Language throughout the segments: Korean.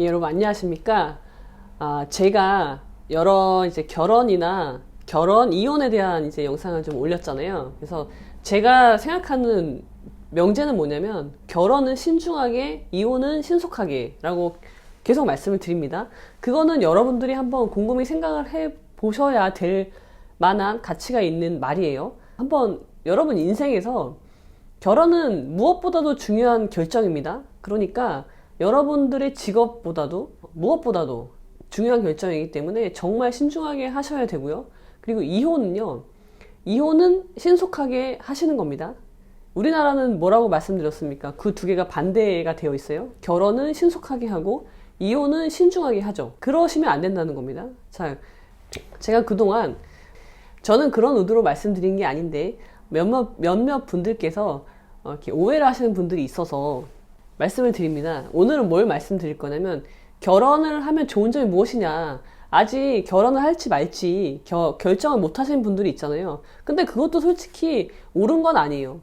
예, 여러분 안녕하십니까? 아, 제가 여러 이제 결혼이나 결혼 이혼에 대한 이제 영상을 좀 올렸잖아요. 그래서 제가 생각하는 명제는 뭐냐면 결혼은 신중하게, 이혼은 신속하게라고 계속 말씀을 드립니다. 그거는 여러분들이 한번 곰곰이 생각을 해 보셔야 될 만한 가치가 있는 말이에요. 한번 여러분 인생에서 결혼은 무엇보다도 중요한 결정입니다. 그러니까 여러분들의 직업보다도 무엇보다도 중요한 결정이기 때문에 정말 신중하게 하셔야 되고요. 그리고 이혼은요. 이혼은 신속하게 하시는 겁니다. 우리나라는 뭐라고 말씀드렸습니까? 그 두 개가 반대가 되어 있어요. 결혼은 신속하게 하고 이혼은 신중하게 하죠. 그러시면 안 된다는 겁니다. 자, 제가 그동안 저는 그런 의도로 말씀드린 게 아닌데 몇몇, 몇몇 분들께서 어, 이렇게 오해를 하시는 분들이 있어서 말씀을 드립니다. 오늘은 뭘 말씀드릴 거냐면 결혼을 하면 좋은 점이 무엇이냐. 아직 결혼을 할지 말지 겨, 결정을 못 하시는 분들이 있잖아요. 근데 그것도 솔직히 옳은 건 아니에요.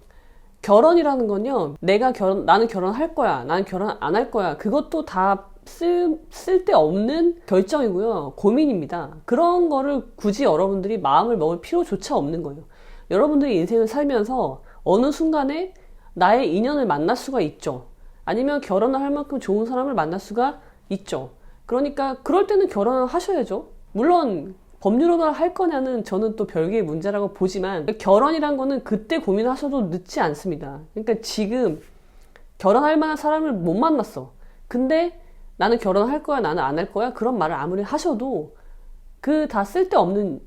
결혼이라는 건요, 내가 결혼, 나는 결혼할 거야, 나는 결혼 안 할 거야. 그것도 다 쓸, 쓸데없는 결정이고요. 고민입니다. 그런 거를 굳이 여러분들이 마음을 먹을 필요조차 없는 거예요. 여러분들이 인생을 살면서 어느 순간에 나의 인연을 만날 수가 있죠. 아니면 결혼을 할 만큼 좋은 사람을 만날 수가 있죠. 그러니까 그럴 때는 결혼을 하셔야죠. 물론 법률로만 할 거냐는 저는 또 별개의 문제라고 보지만 결혼이란 거는 그때 고민하셔도 늦지 않습니다. 그러니까 지금 결혼할 만한 사람을 못 만났어. 근데 나는 결혼할 거야, 나는 안 할 거야. 그런 말을 아무리 하셔도 그 다 쓸데없는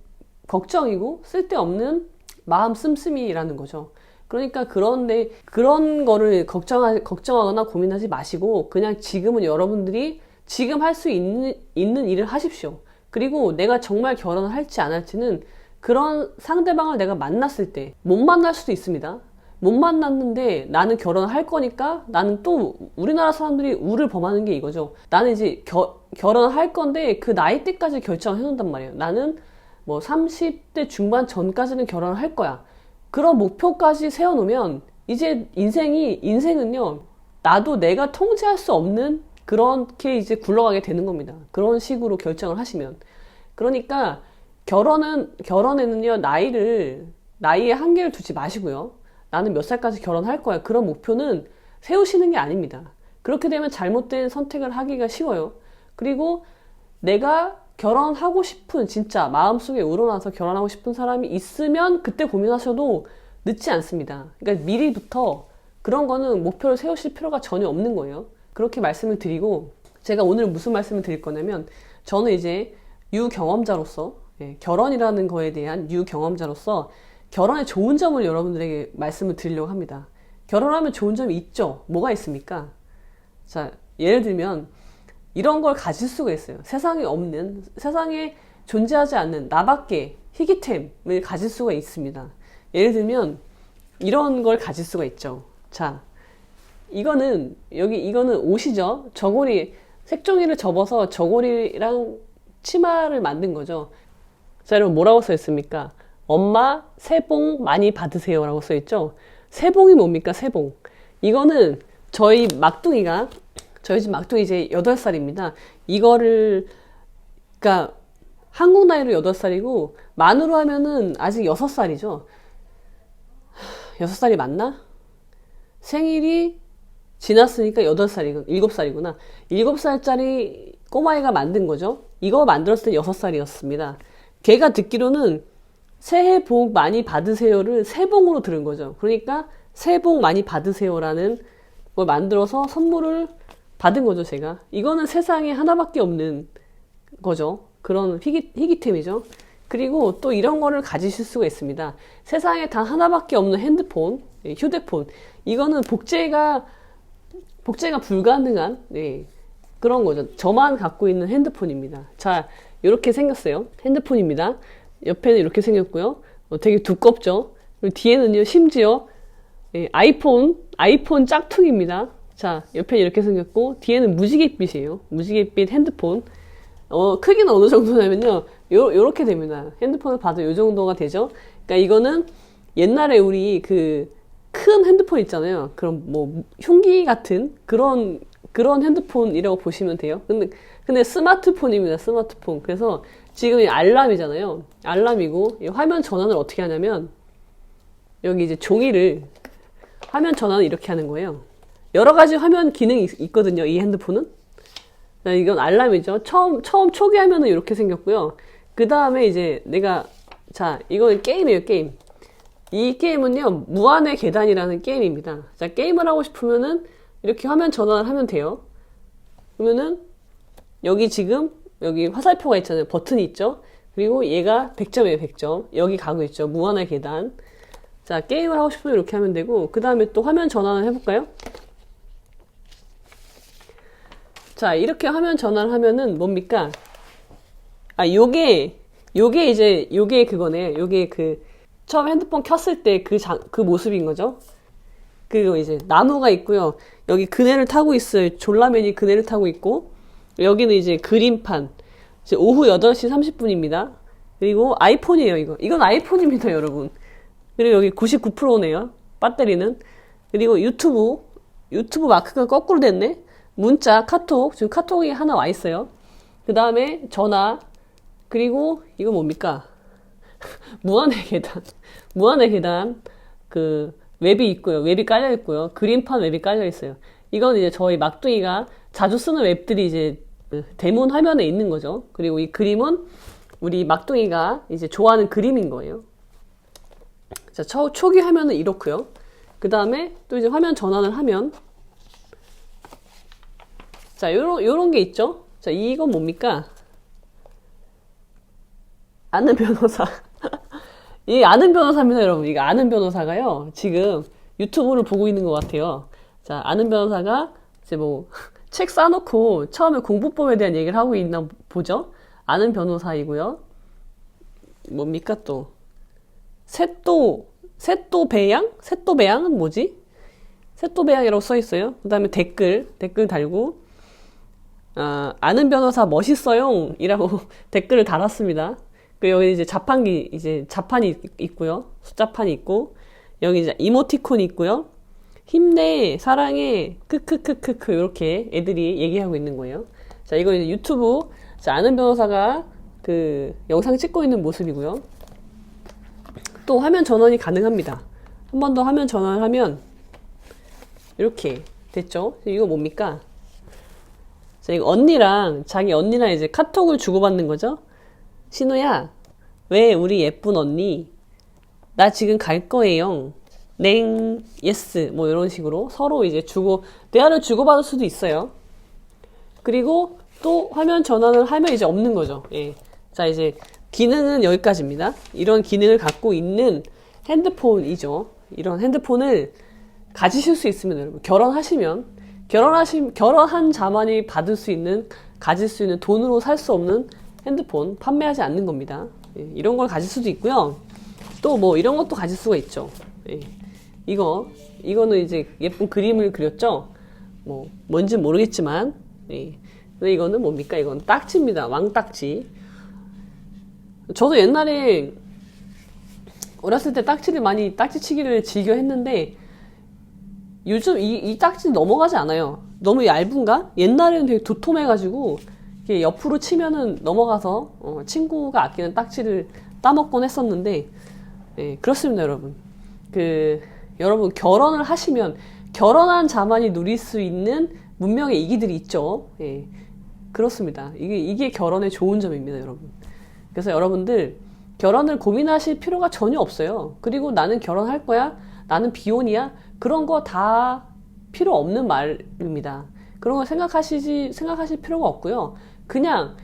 걱정이고 쓸데없는 마음 씀씀이라는 거죠. 그러니까 그런데 그런 거를 걱정하, 걱정하거나 고민하지 마시고 그냥 지금은 여러분들이 지금 할 수 있는, 있는 일을 하십시오. 그리고 내가 정말 결혼을 할지 안 할지는 그런 상대방을 내가 만났을 때 못 만날 수도 있습니다. 못 만났는데 나는 결혼을 할 거니까 나는 또 우리나라 사람들이 우를 범하는 게 이거죠. 나는 이제 겨, 결혼을 할 건데 그 나이 때까지 결정을 해놓는단 말이에요. 나는 뭐 30대 중반 전까지는 결혼을 할 거야. 그런 목표까지 세워놓으면 이제 인생이 인생은요 나도 내가 통제할 수 없는 그렇게 이제 굴러가게 되는 겁니다. 그런 식으로 결정을 하시면 그러니까 결혼은 결혼에는요 나이를 나이에 한계를 두지 마시고요. 나는 몇 살까지 결혼할 거야. 그런 목표는 세우시는 게 아닙니다. 그렇게 되면 잘못된 선택을 하기가 쉬워요. 그리고 내가 결혼하고 싶은 진짜 마음속에 우러나서 결혼하고 싶은 사람이 있으면 그때 고민하셔도 늦지 않습니다. 그러니까 미리부터 그런 거는 목표를 세우실 필요가 전혀 없는 거예요. 그렇게 말씀을 드리고 제가 오늘 무슨 말씀을 드릴 거냐면 저는 이제 유경험자로서 예, 결혼이라는 거에 대한 유경험자로서 결혼의 좋은 점을 여러분들에게 말씀을 드리려고 합니다. 결혼하면 좋은 점이 있죠. 뭐가 있습니까? 자, 예를 들면 이런 걸 가질 수가 있어요. 세상에 없는, 세상에 존재하지 않는 나밖에 희귀템을 가질 수가 있습니다. 예를 들면 이런 걸 가질 수가 있죠. 자, 이거는 여기 이거는 옷이죠. 저고리 색종이를 접어서 저고리랑 치마를 만든 거죠. 자, 여러분 뭐라고 써 있습니까? 엄마 새 복 많이 받으세요라고 써 있죠. 새복이 뭡니까? 새복. 이거는 저희 막둥이가 저희 집 막둥이 이제 8살입니다. 이거를, 그니까, 한국 나이로 8살이고, 만으로 하면은 아직 6살이죠. 6살이 맞나? 생일이 지났으니까 8살이고, 7살이구나. 7살짜리 꼬마애가 만든 거죠. 이거 만들었을 때 6살이었습니다. 걔가 듣기로는 새해 복 많이 받으세요를 새봉으로 들은 거죠. 그러니까 새해 복 많이 받으세요라는 걸 만들어서 선물을 받은 거죠, 제가. 이거는 세상에 하나밖에 없는 거죠. 그런 희귀, 희귀템이죠. 그리고 또 이런 거를 가지실 수가 있습니다. 세상에 단 하나밖에 없는 핸드폰, 예, 휴대폰. 이거는 복제가, 복제가 불가능한, 네, 그런 거죠. 저만 갖고 있는 핸드폰입니다. 자, 이렇게 생겼어요. 핸드폰입니다. 옆에는 이렇게 생겼고요. 어, 되게 두껍죠. 뒤에는요, 심지어, 예, 아이폰, 아이폰 짝퉁입니다. 자, 옆에 이렇게 생겼고, 뒤에는 무지갯빛이에요. 무지갯빛 핸드폰. 어, 크기는 어느 정도냐면요. 요, 요렇게 됩니다. 핸드폰을 봐도 요 정도가 되죠. 그러니까 이거는 옛날에 우리 그 큰 핸드폰 있잖아요. 그럼 뭐 흉기 같은 그런 그런 핸드폰이라고 보시면 돼요. 근데, 근데 스마트폰입니다. 스마트폰. 그래서 지금 이 알람이잖아요. 알람이고, 이 화면 전환을 어떻게 하냐면, 여기 이제 종이를, 화면 전환을 이렇게 하는 거예요. 여러 가지 화면 기능이 있- 있거든요. 이 핸드폰은. 자, 이건 알람이죠. 처음, 처음 초기 화면은 이렇게 생겼고요. 그 다음에 이제 내가, 자, 이건 게임이에요, 게임. 이 게임은요, 무한의 계단이라는 게임입니다. 자, 게임을 하고 싶으면은 이렇게 화면 전환을 하면 돼요. 그러면은 여기 지금 여기 화살표가 있잖아요. 버튼이 있죠. 그리고 얘가 100점이에요, 100점. 여기 가고 있죠. 무한의 계단. 자, 게임을 하고 싶으면 이렇게 하면 되고, 그 다음에 또 화면 전환을 해볼까요? 자, 이렇게 화면 전환을 하면은 뭡니까? 아, 요게, 요게 이제, 요게 그거네. 요게 그, 처음 핸드폰 켰을 때 그 장, 그 모습인 거죠. 그리고 이제 나무가 있고요. 여기 그네를 타고 있어요. 졸라맨이 그네를 타고 있고, 여기는 이제 그림판. 이제 오후 8시 30분입니다. 그리고 아이폰이에요, 이거. 이건 아이폰입니다, 여러분. 그리고 여기 99%네요. 배터리는. 그리고 유튜브. 유튜브 마크가 거꾸로 됐네. 문자, 카톡. 지금 카톡이 하나 와 있어요. 그 다음에 전화. 그리고 이거 뭡니까? 무한의 계단. 무한의 계단. 그 웹이 있고요. 웹이 깔려 있고요. 그림판 웹이 깔려 있어요. 이건 이제 저희 막둥이가 자주 쓰는 웹들이 이제 그 대문 화면에 있는 거죠. 그리고 이 그림은 우리 막둥이가 이제 좋아하는 그림인 거예요. 자, 초, 초기 화면은 이렇고요. 그 다음에 또 이제 화면 전환을 하면 자, 요런, 요런 게 있죠? 자, 이건 뭡니까? 아는 변호사. 이 아는 변호사입니다, 여러분. 이거 아는 변호사가요. 지금 유튜브를 보고 있는 것 같아요. 자, 아는 변호사가 이제 뭐 책 싸놓고 처음에 공부법에 대한 얘기를 하고 있나 보죠. 아는 변호사이고요. 뭡니까 또? 새또 새또 배양? 새또 배양은 뭐지? 새또 배양이라고 써 있어요. 그 다음에 댓글 댓글 달고 아, 아는 변호사 멋있어요. 이라고 댓글을 달았습니다. 그 여기 이제 자판기, 이제 자판이 있- 있고요. 숫자판이 있고, 여기 이제 이모티콘이 있고요. 힘내, 사랑해, 크크크크크, 이렇게 애들이 얘기하고 있는 거예요. 자, 이거 이제 유튜브, 자, 아는 변호사가 그 영상 찍고 있는 모습이고요. 또 화면 전환이 가능합니다. 한 번 더 화면 전환을 하면, 이렇게 됐죠? 이거 뭡니까? 자, 이거 언니랑, 자기 언니랑 이제 카톡을 주고받는 거죠? 신우야, 왜 우리 예쁜 언니? 나 지금 갈 거예요. 냉, 예스, 뭐 이런 식으로 서로 이제 주고, 대화를 주고받을 수도 있어요. 그리고 또 화면 전환을 하면 이제 없는 거죠. 예. 자, 이제 기능은 여기까지입니다. 이런 기능을 갖고 있는 핸드폰이죠. 이런 핸드폰을 가지실 수 있으면 여러분 결혼하시면 결혼하시 결혼한 자만이 받을 수 있는 가질 수 있는 돈으로 살 수 없는 핸드폰 판매하지 않는 겁니다. 예, 이런 걸 가질 수도 있고요. 또 뭐 이런 것도 가질 수가 있죠. 예, 이거 이거는 이제 예쁜 그림을 그렸죠. 뭐 뭔지 모르겠지만 예. 근데 이거는 뭡니까? 이건 딱지입니다. 왕딱지. 저도 옛날에 어렸을 때 딱지를 많이 딱지치기를 즐겨 했는데 요즘 이, 이 딱지 넘어가지 않아요. 너무 얇은가? 옛날에는 되게 도톰해가지고 이게 옆으로 치면은 넘어가서 어, 친구가 아끼는 딱지를 따먹곤 했었는데 예, 그렇습니다, 여러분. 그 여러분 결혼을 하시면 결혼한 자만이 누릴 수 있는 문명의 이기들이 있죠. 예, 그렇습니다. 이게 이게 결혼의 좋은 점입니다, 여러분. 그래서 여러분들 결혼을 고민하실 필요가 전혀 없어요. 그리고 나는 결혼할 거야. 나는 비혼이야. 그런 거 다 필요 없는 말입니다. 그런 거 생각하시지 생각하실 필요가 없고요. 그냥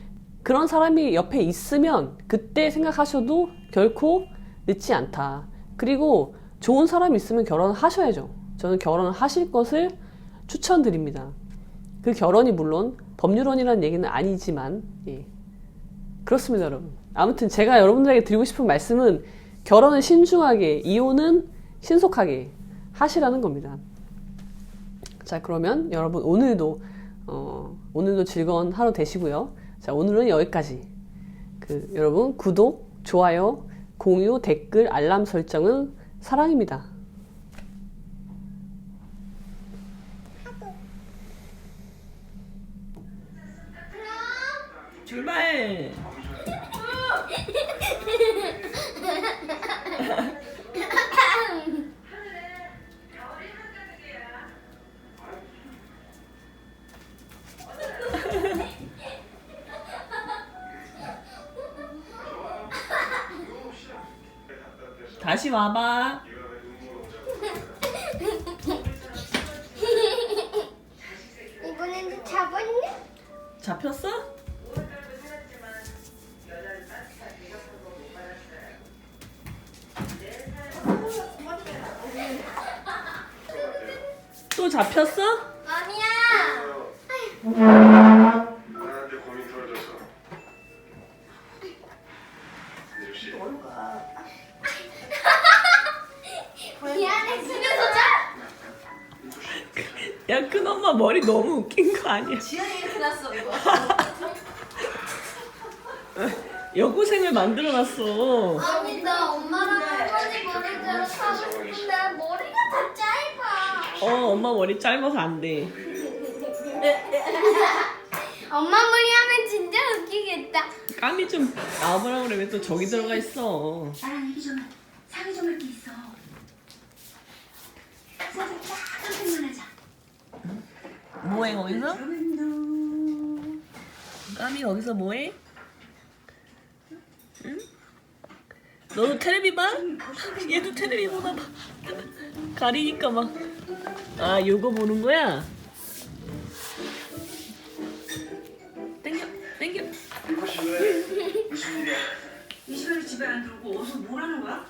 그런 사람이 옆에 있으면 그때 생각하셔도 결코 늦지 않다. 그리고 좋은 사람이 있으면 결혼을 하셔야죠. 저는 결혼을 하실 것을 추천드립니다. 그 결혼이 물론 법률혼이라는 얘기는 아니지만 예. 그렇습니다, 여러분. 아무튼 제가 여러분들에게 드리고 싶은 말씀은 결혼은 신중하게, 이혼은 신속하게 하시라는 겁니다. 자, 그러면 여러분 오늘도 어, 오늘도 즐거운 하루 되시고요. 자, 오늘은 여기까지. 그 여러분 구독, 좋아요, 공유, 댓글, 알람 설정은 사랑입니다. 다시 와봐. 이번에는 잡았네? 잡혔어? 또 잡혔어? 아니야. 아니야? 지연이 이렇게 났어 이거. 여고생을 만들어 놨어. 아니 나 엄마랑 할머니 머리대로 사고 싶은데 머리가 다 짧아. 어, 엄마 머리 짧아서 안 돼. 엄마 머리 하면 진짜 웃기겠다. 까미 좀 나와보라. 왜또 저기 들어가 있어? 나랑 얘기 좀 해. 상의 좀 할게 있어. 세상 딱 선택만 하자. 뭐해, 거기서? 까미 거기서 뭐해? 응? 너도 테레비 봐? 얘도 테레비 보나 봐. 가리니까 막. 아, 요거 보는 거야? 땡겨, 땡겨. 씨왜 무슨 일이야? 이 시간에 집에 안 들어오고 어디서 뭘 하는 거야?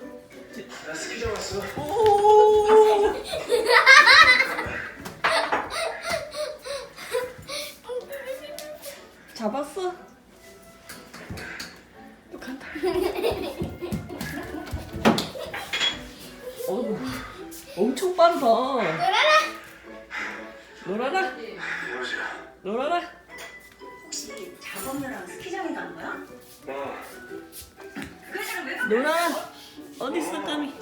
나 스키장 왔어 오! 잡았어? 또 간다. 어우, 엄청 빠르다. 놀아라. 놀아라, 놀아라. 혹시 작업녀랑 스키장에 간 거야? 어 그래서 왜 그래? 놀아라. 어디 있어, 까미?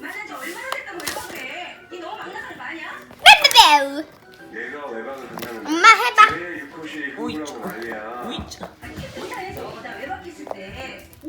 만난 지 얼마나 됐다고 왜 그래? 니 너무 막나가는 거 아니야? 빼빼빼. 엄마 해봐. 우이차. 우이차.